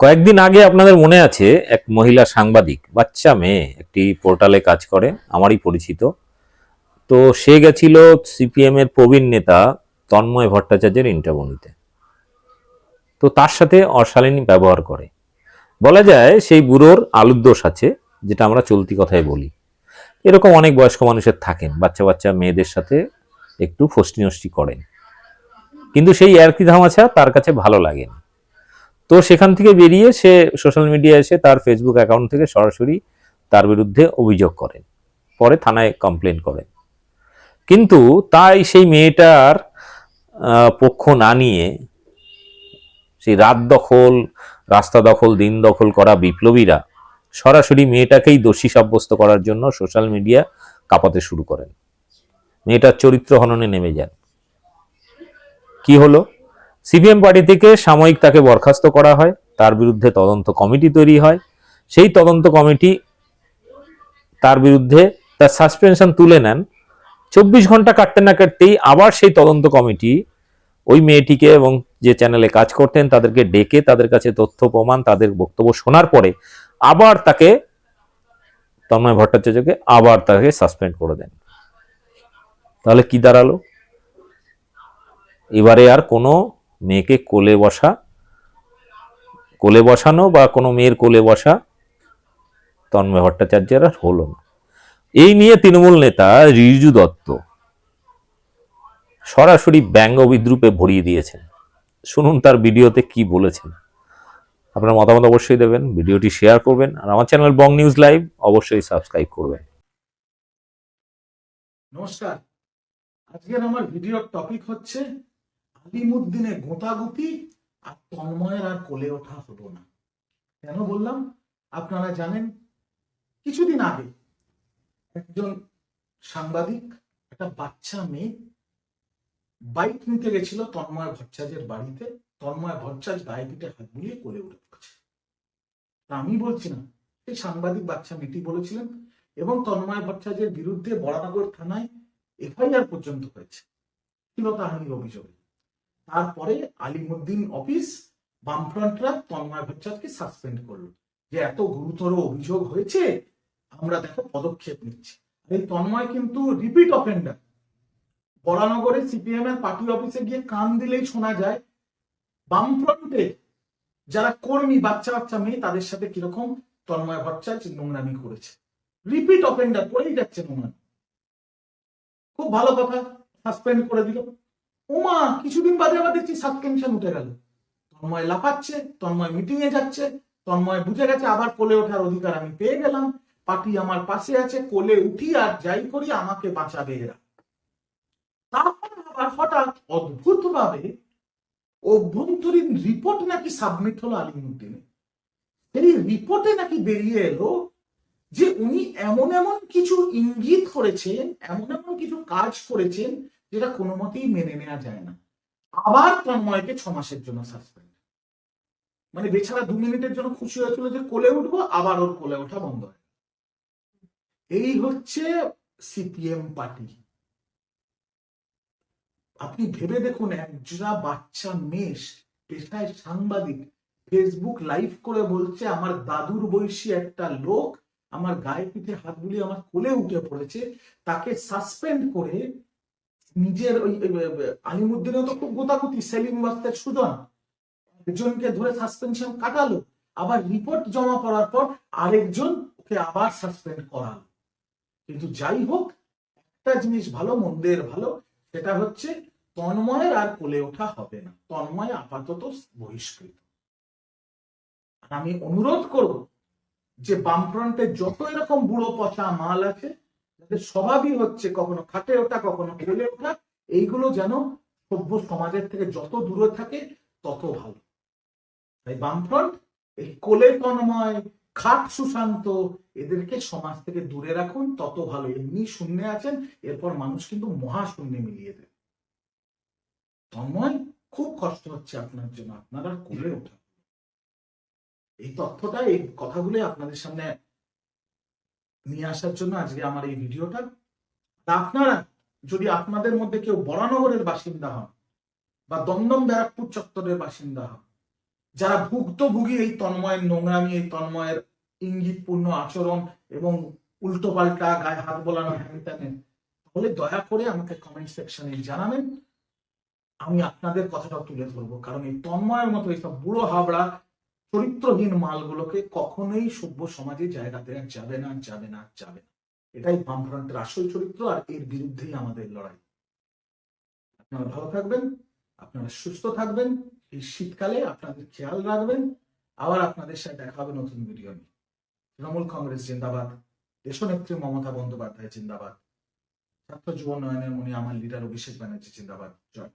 কয়েকদিন আগে আপনাদের মনে আছে এক মহিলা সাংবাদিক, বাচ্চা মেয়ে, একটি পোর্টালে কাজ করে, আমারই পরিচিত। তো সে গেছিল সিপিএম এর প্রবীণ নেতা তন্ময় ভট্টাচার্যের ইন্টারভিউ নিতে তো তার সাথে অশালীন ব্যবহার করে। বলা যায় সেই বুড়োর আলুর দোষ আছে, যেটা আমরা চলতি কথায় বলি। এরকম অনেক বয়স্ক মানুষের থাকেন, বাচ্চা বাচ্চা মেয়েদের সাথে একটু ফষ্টি নষ্টি করেন। কিন্তু সেই একই ধামাচা তার কাছে ভালো লাগেনি। তো সেখান থেকে বেরিয়ে সে সোশ্যাল মিডিয়ায় এসে তার ফেসবুক অ্যাকাউন্ট থেকে সরাসরি তার বিরুদ্ধে অভিযোগ করেন। পরে থানায় কমপ্লেন করেন। কিন্তু তাই সেই মেয়েটার পক্ষ না নিয়ে সেই রাত দখল, রাস্তা দখল, দিন দখল করা বিপ্লবীরা সরাসরি মেয়েটাকেই দোষী সাব্যস্ত করার জন্য সোশ্যাল মিডিয়া কাঁপাতে শুরু করেন। মেয়েটার চরিত্র হননে নেমে যান। কি হলো? সিপিএম পার্টি থেকে সাময়িক তাকে বরখাস্ত করা হয়। তার বিরুদ্ধে তদন্ত কমিটি তৈরি হয়। সেই তদন্ত কমিটি তার বিরুদ্ধে তার সাসপেনশন তুলে নেন। চব্বিশ ঘণ্টা কাটতে না কাটতেই আবার সেই তদন্ত কমিটি ওই মেয়েটিকে এবং যে চ্যানেলে কাজ করতেন তাদেরকে ডেকে তাদের কাছে তথ্য, প্রমাণ, তাদের বক্তব্য শোনার পরে আবার তাকে তন্ময় ভট্টাচার্যকে আবার তাকে সাসপেন্ড করে দেন। তাহলে কি দাঁড়াল? এবারে আর কোনো মেয়েকে কোলে বসা, কোলে বসানো বা কোনো মেয়ের কোলে বসা তন্ময় ভট্টাচার্যের আর হলো না। এই নিয়ে তৃণমূল নেতা রিজু দত্ত সরাসরি ব্যঙ্গ বিদ্রুপে ভরিয়ে দিয়েছেন। শুনুন তার ভিডিওতে কি বলেছেন। আপনার মতামত অবশ্যই দেবেন, ভিডিওটি শেয়ার করবেন, আর আমার চ্যানেল বং নিউজ লাইভ অবশ্যই সাবস্ক্রাইব করবেন। নমস্কার। আজকের আমার ভিডিওর টপিক হচ্ছে আলিমুদ্দিনে গোতাগুতি আর তন্ময়ের আর কোলে ওঠা হলো না। কেন বললাম? আপনারা জানেন, কিছুদিন আগে একজন সাংবাদিক, একটা বাচ্চা মেয়ে বাইক নিতে গেছিল তন্ময় ভট্টাচার্যের বাড়িতে। তন্ময় ভট্টাচার্য গায়ে হাত বুলিয়ে কোলে উঠে পড়েছে। তা আমি বলছি না, সেই সাংবাদিক বাচ্চা মেয়েটি বলেছিলেন এবং তন্ময় ভট্টাচার্যের বিরুদ্ধে বরানগর থানায় এফআইআর পর্যন্ত হয়েছে। শ্লীলতাহানির অভিযোগে। তারপরে আলিমুদ্দিন অফিস, বামফ্রন্টরা তন্ময় ভট্টাচার্যকে সাসপেন্ড করল। যে এত গুরুতর অভিযোগ হয়েছে, আমরা দেখো পদক্ষেপ নিচ্ছি। এই তন্ময় কিন্তু রিপিট অফেন্ডার বরানগরে সিপিএম এর পার্টি অফিসে গিয়ে কান দিলেই শোনা যায়, বামফ্রন্টে যারা কর্মী, বাচ্চা বাচ্চা মেয়ে, তাদের সাথে কীরকম তন্ময় ভট্টাচার্য নোংরামি করেছে। রিপিট অফেন্ডার করেই যাচ্ছে নোংরা খুব ভালো কথা সাসপেন্ড করে দিল। ওমা কিছুদিন বাদে আবার দেখছি সাসপেনশন উঠে গেল। তন্ময় লাফাচ্ছে, তন্ময় মিটিং এ যাচ্ছে, তন্ময় বুঝে গেছে আবার কোলে ওঠার অধিকার আমি পেয়ে গেলাম। পার্টি আমার পাশে আছে, কোলে উঠি আর যাই করি, আমাকে বাঁচাবে এরা। তারপর আবার হঠাৎ অদ্ভুত ভাবে অভ্যন্তরীণ রিপোর্ট নাকি সাবমিট হলো আলিমুদ্দিনে সেই রিপোর্টে নাকি বেরিয়ে এলো যে উনি এমন এমন কিছু ইঙ্গিত করেছেন, এমন এমন কিছু কাজ করেছেন যেটা কোনো মতেই মেনে নেওয়া যায় না। আবার তন্ময়কে ছ মাসের জন্য সাসপেন্ড মানে বেচারা দু মিনিটের জন্য খুশি হয়েছিল যে কোলে উঠবো, আবার ওর কোলে ওঠা বন্ধ হয় এই হচ্ছে সিপিএম পার্টি। আপনি ভেবে দেখুন একজোড়া বাচ্চা মেষ পেশায় সাংবাদিক ফেসবুক লাইভ করে বলছে, আমার দাদুর বয়সী একটা লোক আমার গায়ে পিঠে হাত আমার কোলে উঠে পড়েছে, তাকে সাসপেন্ড করে নিজের ওই আলিমুদ্দিনও তো খুব গোতাগুতি, সেলিম বাস্তের সুজন। একজনকে ধরে সাসপেনশন কাটালো, আবার রিপোর্ট জমা করার পর আরেকজন ওকে আবার সাসপেন্ড করালো। কিন্তু যাই হোক, একটা জিনিস ভালো, মন্দের ভালো, সেটা হচ্ছে তন্ময়ের আর কোলে ওঠা হবে না। তন্ময় আপাতত বহিষ্কৃত। আমি অনুরোধ করব যে বামফ্রন্টে যত এরকম বুড়ো পচা মাল আছে যাদের স্বভাবই হচ্ছে কখনো খাটে ওঠা, কখনো কোলে ওঠা, এইগুলো যেন সভ্য সমাজের থেকে যত দূরে থাকে তত ভালো। তাই বামফ্রন্ট, এই কোলে তন্ময় খাট সুশান্ত, এদেরকে সমাজ থেকে দূরে রাখুন, তত ভালো। এমনি শূন্যে আছেন, এরপর মানুষ কিন্তু মহাশূন্যে মিলিয়ে দেবে। তন্ময়, খুব কষ্ট হচ্ছে আপনার জন্য, আপনারা কোলে ওঠা। এই তথ্যটা, এই কথাগুলো আপনাদের সামনে নিয়ে আসার জন্য আজকে আমার এই ভিডিওটা। আপনারা যদি আপনাদের মধ্যে কেউ বরানগরের বাসিন্দা হন বা দমদম ব্যারাকপুর চত্বরের বাসিন্দা হন, যারা ভুক্তভোগী এই তন্ময়ের নোংরামি, এই তন্ময়ের ইঙ্গিতপূর্ণ আচরণ এবং উল্টো পাল্টা গায়ে হাত বোলানো হ্যান তাহলে দয়া করে আমাকে কমেন্ট সেকশনে জানাবেন। আমি আপনাদের কথাটাও তুলে ধরবো, কারণ এই তন্ময়ের মতো এইসব বুড়ো হাবড়া চরিত্রহীন মালগুলোকে কখনোই সভ্য সমাজে জায়গা দেওয়া যাবে না যাবে না যাবে না। এটাই বামফ্রন্টের আসল চরিত্র আর এর বিরুদ্ধেই আমাদের লড়াই। আপনারা ভালো থাকবেন, আপনারা সুস্থ থাকবেন, এই শীতকালে আপনাদের খেয়াল রাখবেন। আবার আপনাদের সাথে দেখা হবে নতুন ভিডিও নিয়ে। তৃণমূল কংগ্রেস জিন্দাবাদ, দেশনেত্রী মমতা বন্দ্যোপাধ্যায় জিন্দাবাদ, ছাত্র যুব উন্নয়নের মনি আমার লিডার অভিষেক ব্যানার্জি জিন্দাবাদ। জয়।